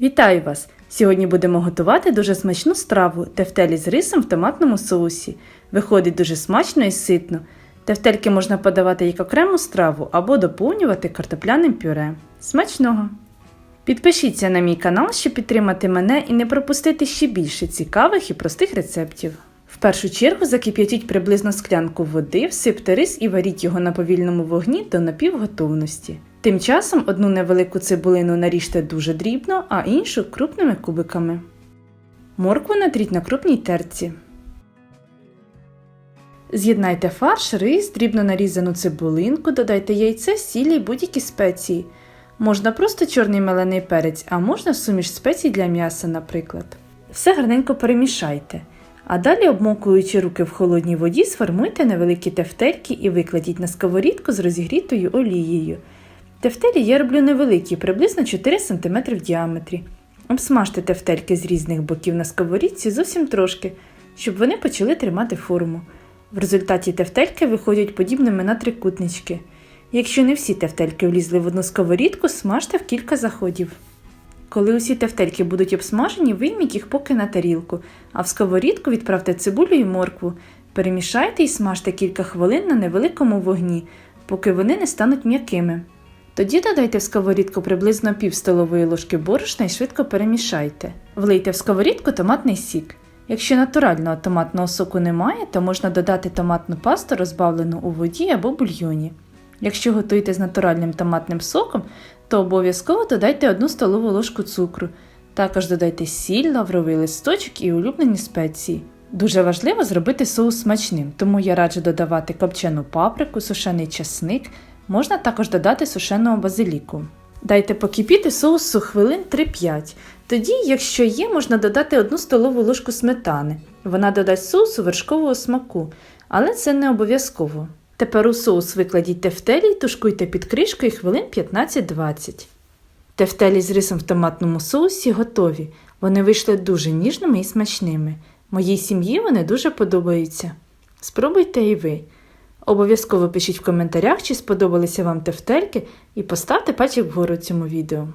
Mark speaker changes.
Speaker 1: Вітаю вас! Сьогодні будемо готувати дуже смачну страву тефтелі з рисом в томатному соусі. Виходить дуже смачно і ситно. Тефтельки можна подавати як окрему страву або доповнювати картопляним пюре. Смачного! Підпишіться на мій канал, щоб підтримати мене і не пропустити ще більше цікавих і простих рецептів. В першу чергу закип'ятіть приблизно склянку води, всипте рис і варіть його на повільному вогні до напівготовності. Тим часом одну невелику цибулину наріжте дуже дрібно, а іншу крупними кубиками. Моркву натріть на крупній терці. З'єднайте фарш, рис, дрібно нарізану цибулинку, додайте яйце, сілі й будь-які спеції. Можна просто чорний мелений перець, а можна суміш спецій для м'яса, наприклад. Все гарненько перемішайте. А далі, обмокуючи руки в холодній воді, сформуйте невеликі тефтельки і викладіть на сковорідку з розігрітою олією. Тефтелі я роблю невеликі, приблизно 4 см в діаметрі. Обсмажте тефтельки з різних боків на сковорідці зовсім трошки, щоб вони почали тримати форму. В результаті тефтельки виходять подібними на трикутнички. Якщо не всі тефтельки влізли в одну сковорідку, смажте в кілька заходів. Коли усі тефтельки будуть обсмажені, вийміть їх поки на тарілку, а в сковорідку відправте цибулю і моркву. Перемішайте і смажте кілька хвилин на невеликому вогні, поки вони не стануть м'якими. Тоді додайте в сковорідку приблизно пів столової ложки борошна і швидко перемішайте. Влийте в сковорідку томатний сік. Якщо натурального томатного соку немає, то можна додати томатну пасту, розбавлену у воді або бульйоні. Якщо готуєте з натуральним томатним соком, то обов'язково додайте 1 столову ложку цукру. Також додайте сіль, лавровий листочок і улюблені спеції. Дуже важливо зробити соус смачним, тому я раджу додавати копчену паприку, сушений часник, можна також додати сушеного базиліку. Дайте покипіти соусу хвилин 3-5. Тоді, якщо є, можна додати 1 столову ложку сметани. Вона додасть соусу вершкового смаку, але це не обов'язково. Тепер у соус викладіть тефтелі і тушкуйте під кришкою хвилин 15-20. Тефтелі з рисом в томатному соусі готові. Вони вийшли дуже ніжними і смачними. Моїй сім'ї вони дуже подобаються. Спробуйте і ви. Обов'язково пишіть в коментарях, чи сподобалися вам тефтельки, і поставте пальчик вгору цьому відео.